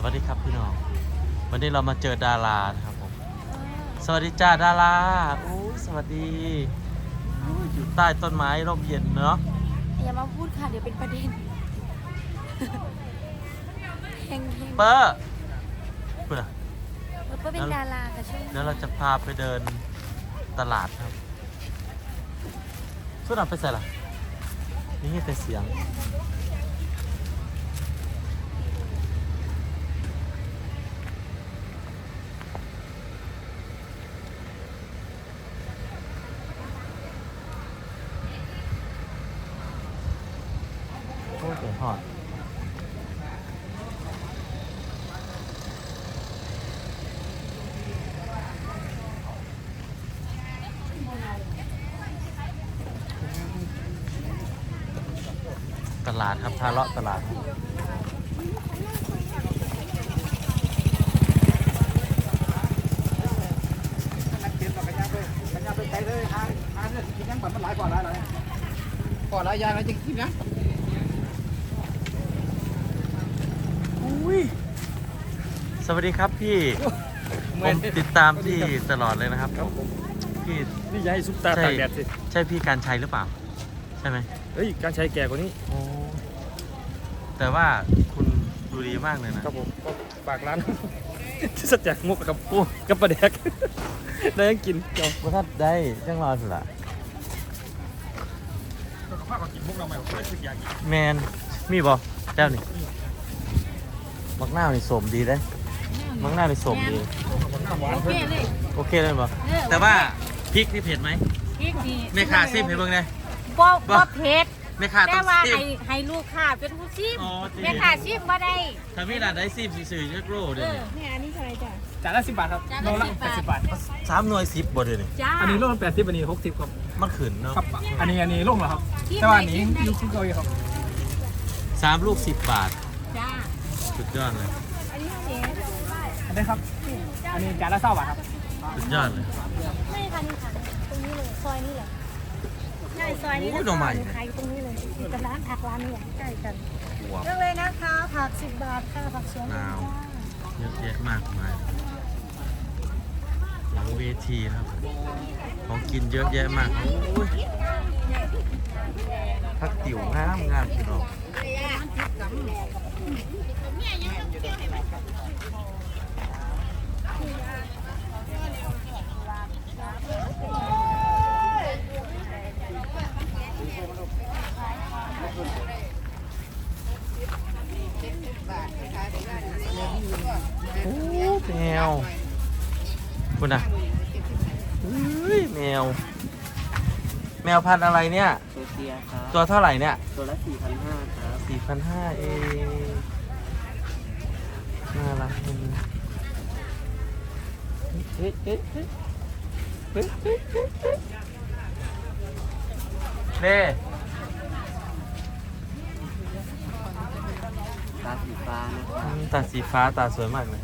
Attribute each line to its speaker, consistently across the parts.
Speaker 1: สวัสดีครับพี่น้อง วันนี้เรามาเจอดารานะครับผม สวัสดีจ้าดาราโอ้ยสวัสดีโอ้ยอยู่ใต้ต้นไม้ร่มเย็นเนาะ
Speaker 2: อย่ามาพูดค่ะ เดี๋ยวเป็นประเด็นเฮงเฮง
Speaker 1: เปอร์พูดอะ
Speaker 2: เออเปิ้ลเป็นดาราค่ะช่วย
Speaker 1: เดี๋ยวเราจะพาไปเดินตลาดครับสุดหนับไปใส่ละนี่แต่เสียง โอ้ยเดี๋ยวหอดตลาดครับพาเลาะตลาด
Speaker 3: นักเก็บกับกระยาไปกระยาไปใจเลยหาหาเงินกินยังแบบมันหลายกว่าหลายหลายก่อนหลายอย่างอะไรจริงๆนะ
Speaker 1: อุ้ย สวัสดีครับพี่ผมติดตามพี่ตลอดเลยนะครับ
Speaker 3: ครับผม
Speaker 1: พี่
Speaker 3: นี่อย่าให้ซุปตา
Speaker 1: ใช่
Speaker 3: ตากแดดสิ
Speaker 1: ใช่พี่การชัยหรือเปล่า ใช่ไหม
Speaker 3: เฮ้ยการใช้แก่กว่านี้
Speaker 1: โอ้แต่ว่าคุณดูดีมากเลยนะครับ
Speaker 3: ผมก็ฝากร้านสัจจะงกกับปูกับปลาแดกได้ยังกินเจ้า
Speaker 1: ว่าถ้าได้จังรอสุดละ
Speaker 3: ภาพกินมุกเราใหม่ผมเลยคืออยากกิน
Speaker 1: แมนมีบอแต้วนี่มักหน้าวนี่สมดีเลย มักหน้าวนี่สมดี
Speaker 3: น้ำหวาน
Speaker 2: โอ
Speaker 3: เพิ่
Speaker 2: เค
Speaker 3: ม
Speaker 2: เลย
Speaker 1: โอเคเลยบอ
Speaker 2: เออ
Speaker 1: แต่ว่าพริกนี่เผ็ดไหม
Speaker 2: พริกดี
Speaker 1: ไม่ขาซิมให้เบิ่งเลย
Speaker 2: บ่
Speaker 1: บ่
Speaker 2: บ่เผ็ด
Speaker 1: ไม่ขา
Speaker 2: แต่
Speaker 1: ต้อง
Speaker 2: ว่า
Speaker 1: ซิม
Speaker 2: ให้ให้ลูกค้าเป็นผู้ชิม
Speaker 1: อ๋อจริง
Speaker 2: แม่ค้าชิมบ่ได้
Speaker 1: ถ้ามีร้านได้ซิมสื่อๆชักโล
Speaker 2: เอ
Speaker 1: เดี๋ยว
Speaker 2: อ
Speaker 1: นี้
Speaker 2: แม่อันนี้เท่าไหร่จ้ะ
Speaker 3: จานละสิบบาทครับ
Speaker 2: จาน
Speaker 3: โล
Speaker 2: ละ
Speaker 3: ละ
Speaker 2: 10
Speaker 3: แปดสิบบาท
Speaker 1: สามหน่วยสิบบ่เดี๋ยวนี้
Speaker 2: จ้า
Speaker 3: อันนี้โลละแปดสิบอันนี้หกสิบครับ
Speaker 1: มันขืนเนาะ
Speaker 3: ครับ อันนี้อันนี้โลงเหรอครับแต่ว่าอันนี้ยูคิวเกาหลีครับ
Speaker 1: สามลูกสิบบาท
Speaker 2: จ้า
Speaker 1: สุดยอดเลย
Speaker 2: อันนี้เจ๊
Speaker 3: อันนี้ครับ อันนี้จานละเศร้าบาทครับ
Speaker 1: สุดยอดเลย
Speaker 2: ไม่ค่ะนี่ค่ะตรงนี้เลยซอยนี้แหละใช่ซอยนี้
Speaker 1: โอ้ยหน่อใหม่
Speaker 2: ขายอยู่ตรงนี้เลยอยู่กับร้านผักร้านนี้แหละใกล้กัน
Speaker 1: ว้าว
Speaker 2: เลือกเลยนะคะผักสิบบาทค่ะผักสวน
Speaker 1: หนาวเยอะแยะมากมายหลังเวทีครับ ของกินเยอะแยะมากโอ้ยพักติ๋วงามงามพี่น้องโอ้แม วคุณน่ะเฮ้ยแมว แมวพันธุ์อะไรเนี่ย
Speaker 4: โซเฟียครับ
Speaker 1: ตัวเท่าไหร่เนี่ย
Speaker 4: ตัวละ4,500ครับ
Speaker 1: สี่พันห้าเองน่ารักจังเลยเฮ้ยเฮ้ยเฮ้ยเฮ้ยเฮ้ยเฮ้ยเฮ้ยเล่
Speaker 4: ตาสีฟ้านะครับ
Speaker 1: อืมตาสีฟ้าตาสวยมากเลย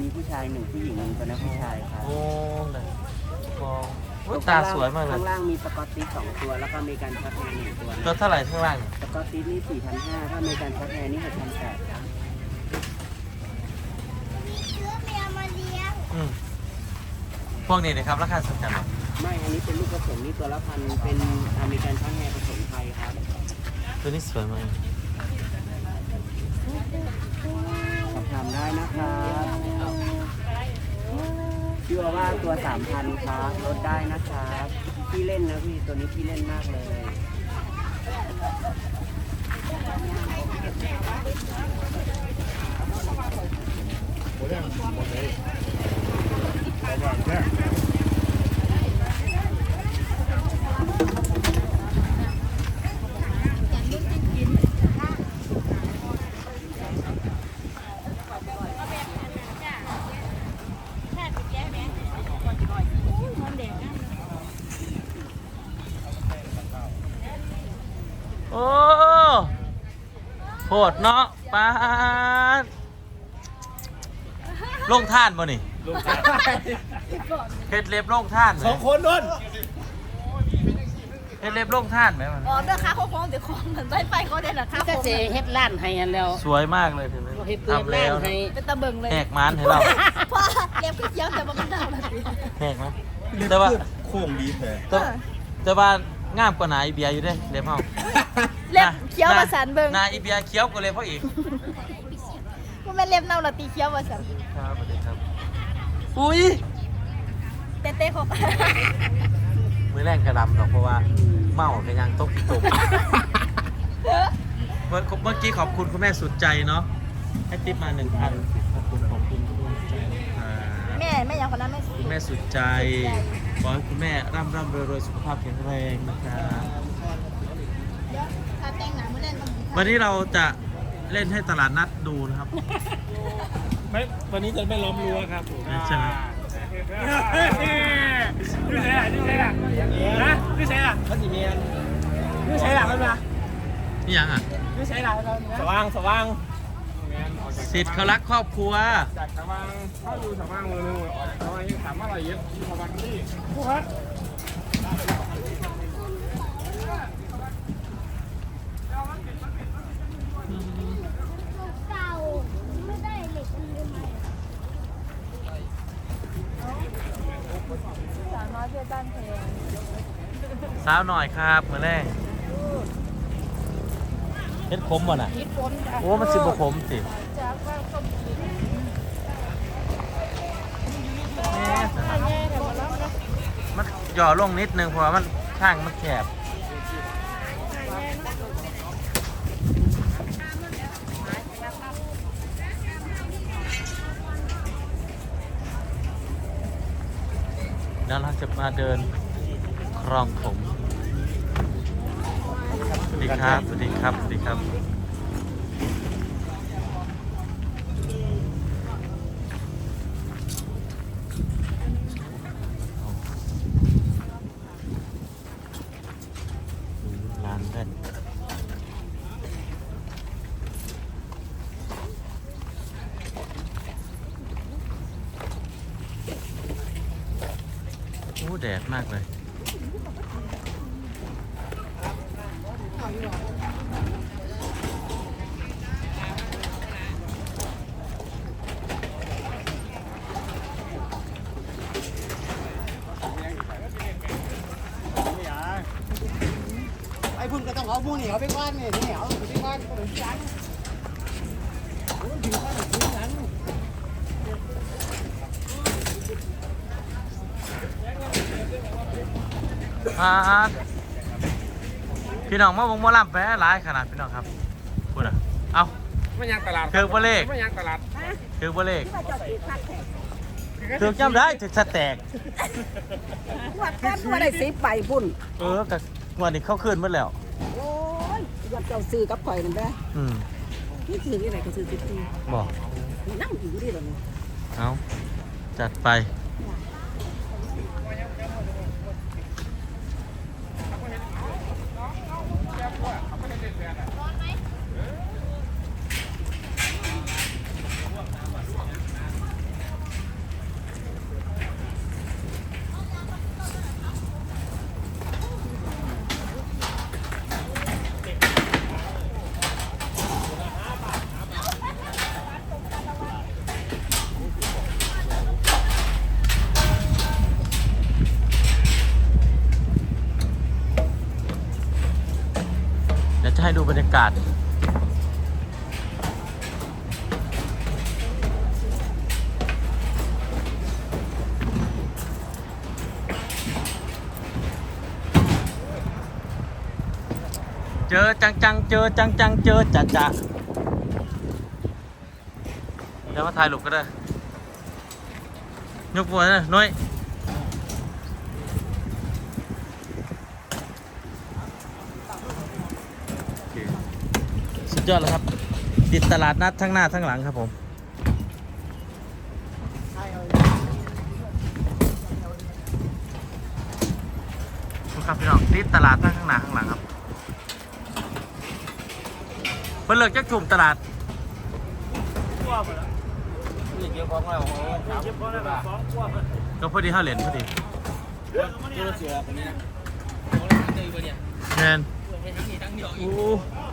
Speaker 4: มีผู้ชายหนึ่งผู้หญิงหนึ่งตัวนั้นผู้ชายครับ
Speaker 1: โอ้เลยมองโอ้ยตาสวยมากเลย
Speaker 4: ข้างล่างมีสกอตติชสองตัว แล้วก็มีการชักแฮร์หนึ่งตัว
Speaker 1: ตัวเท่าไหร่ข้างล่างเนี่ย
Speaker 4: สกอตติชนี่4,500ถ้ามีการชักแฮร์นี่6,800ครับ
Speaker 1: อืมพวกนี้นะครับราคาสำคัญไหม
Speaker 4: ไม่อันนี้เป็นลูกผสมนี่ตัวละพันเป็นอเมริกันชักแฮร์ผสมไทยครับ
Speaker 1: ตัวนี้สวยมาก
Speaker 4: สอบถามได้นะครับ ชื่อว่าตัวสามพันครับลดได้นะครับที่เล่นนะพี่ตัวนี้ที่เล่นมากเลย
Speaker 1: โอ้โหดเนาะปาดลงท่านบ่นี่
Speaker 3: ลูก
Speaker 1: เฮ็ดเล็บลงท่านไหม
Speaker 3: สองคนโดน
Speaker 1: เเฮ็ดเล็บลงท่านไหมมัน
Speaker 2: อ๋อเด้อค้าโค้งๆเดี๋ยวของเหมือนไฟไฟเขาเด่นอะค้า
Speaker 5: ก็
Speaker 2: โค้ง
Speaker 5: เสีเฮ็ดร้านให้อันแล้ว
Speaker 1: สวยมากเลยถึงนี้
Speaker 5: เฮ็ดเปิด
Speaker 1: ทำแล้ว
Speaker 5: ร้านให้
Speaker 2: เป็นตะเบิงเลย
Speaker 1: แหกมันให้เรา
Speaker 2: พอเล็บก็เคี้ยวแต่ว่ามันดาวนะสิ
Speaker 1: แหกมั้ยแต่ว่า
Speaker 3: โค้งดีแท้
Speaker 1: แต่แต่ว่างามกว่าหนาอีเบียอยู่เด้เล็บเฮา
Speaker 2: เล็บเคี้ยวมาสันเบิง
Speaker 1: หนาอีเบียเคี้ยวกว่าเล็บเขาอีก
Speaker 2: ว่าแม่นเล็บเน่าละตีเคี้ยวมาสัน
Speaker 1: ครับสวัสดีครับอุ้ย
Speaker 2: เต้ๆเขาไป
Speaker 1: มือแรงกระลำดอกเพราะว่าเมากันยังตกตกเมื่อเมื่อกี้ขอบคุณคุณแม่สุดใจเนาะให้ติปมาหนึ่งพันขอบคุณขอบคุณคุณแม่สุดใจอ่า
Speaker 2: แม่แม่ยังคนนั้นไม่สิ
Speaker 1: คุณแม่สุดใจขอให้คุณแม่ร่ำร่ำรวยรวยสุขภาพแข็งแรงนะครับ
Speaker 2: เดี๋ย วถ้าแต่งหนาเมื่อเล่นต้องมี
Speaker 1: วันนี้เราจะเล่นให้ตลาดนัดดูนะครับ
Speaker 6: ไม่ วันนี้จะไม่ล้อมรั้วครับผม
Speaker 1: ใช่ไหม
Speaker 6: นี่ใช่ล่ะนี่ใช่ล่ะนะนี่ใช่ล่ะมันสีเมียนนี่ใช่ล่ะมันมา
Speaker 1: นี่ยังอะ
Speaker 6: นี่ใช่ล่ะสว่างสว่าง
Speaker 1: สิทธิ์เขารักครอบครัว
Speaker 6: จากสว่างเข้าดูสว่างมือนึงออกจากสว่างยังถามว่าอะไรเยอะสว่างนี่ผู้ฮัท
Speaker 2: สาวน้อยเพื่อบ้านเพลง
Speaker 1: สาวหน่อยครับมือแรกเฮ็ดขมบ่น่ะ
Speaker 2: คิดฝนจ้ะ
Speaker 1: โอ้มันสิบ่ขมสิ
Speaker 2: จากว่าส้มกิน
Speaker 1: มันหย่อลงนิดนึงเพราะว่ามันข้างมันแคบแล้วเราจะมาเดินคลองผม สวัสดีครับ สวัสดีครับ สวัสดีครับ อ้แดดมากเลย
Speaker 3: ไอ้พุ่นก็ต้องเอาหมูนี่เอาไปก้อนนี่นี่เอาไปก้อนก็ถึงที่ร้าน
Speaker 1: อ่าพี่น้องมาวงมาล่ำไปหลายขนาดพี่น้องครับพูดอะเอา
Speaker 6: ไม่ยังตลาด
Speaker 1: เถือกบ่เลข
Speaker 6: ไม่ยังตลาด
Speaker 1: ถือบ่เลขถือจำได้ถือสแตก
Speaker 5: วัดแค่ตัวได้สิบใบพุ่น
Speaker 1: เออกับวันนี้เข้าคืนหมดแล้ว
Speaker 5: โอ้ยวัดเจ้าซื้อกับข่อยนั่นแหละ
Speaker 1: อืม
Speaker 5: นี่ซื้อที่ไหนก็ซื้อสิบปี
Speaker 1: บอก
Speaker 5: นั่งอยู่ที่ตรงนี้
Speaker 1: เอาจัดไป Yeah. กาศ เจอจังจังๆเจอจังจังๆเจอจ่าจ่าเดี๋ยวมาถ่ายรูปก็ได้ยกหัวนะน้อย สุ ดยอดแล้วครับ ติดตลาดนัดทั้งหน้าทั้งหลังครับผมครับพี่น้องติดตลาดทั้งข้างหน้าข้างหลังครับเพิ่นเลิกจักถุ่มตลาด
Speaker 6: นี่เกี่ยวของเราเก็บของเราสองขวบ
Speaker 1: ก็พอดีเฮาเหรียญพอดี
Speaker 6: เจอเสือแบบนี้นะ
Speaker 1: แมนโอ้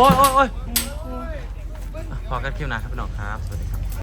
Speaker 1: อ้ยโอ้ยโอ้ยพอกันคิวหนาครับพี่น้องครับ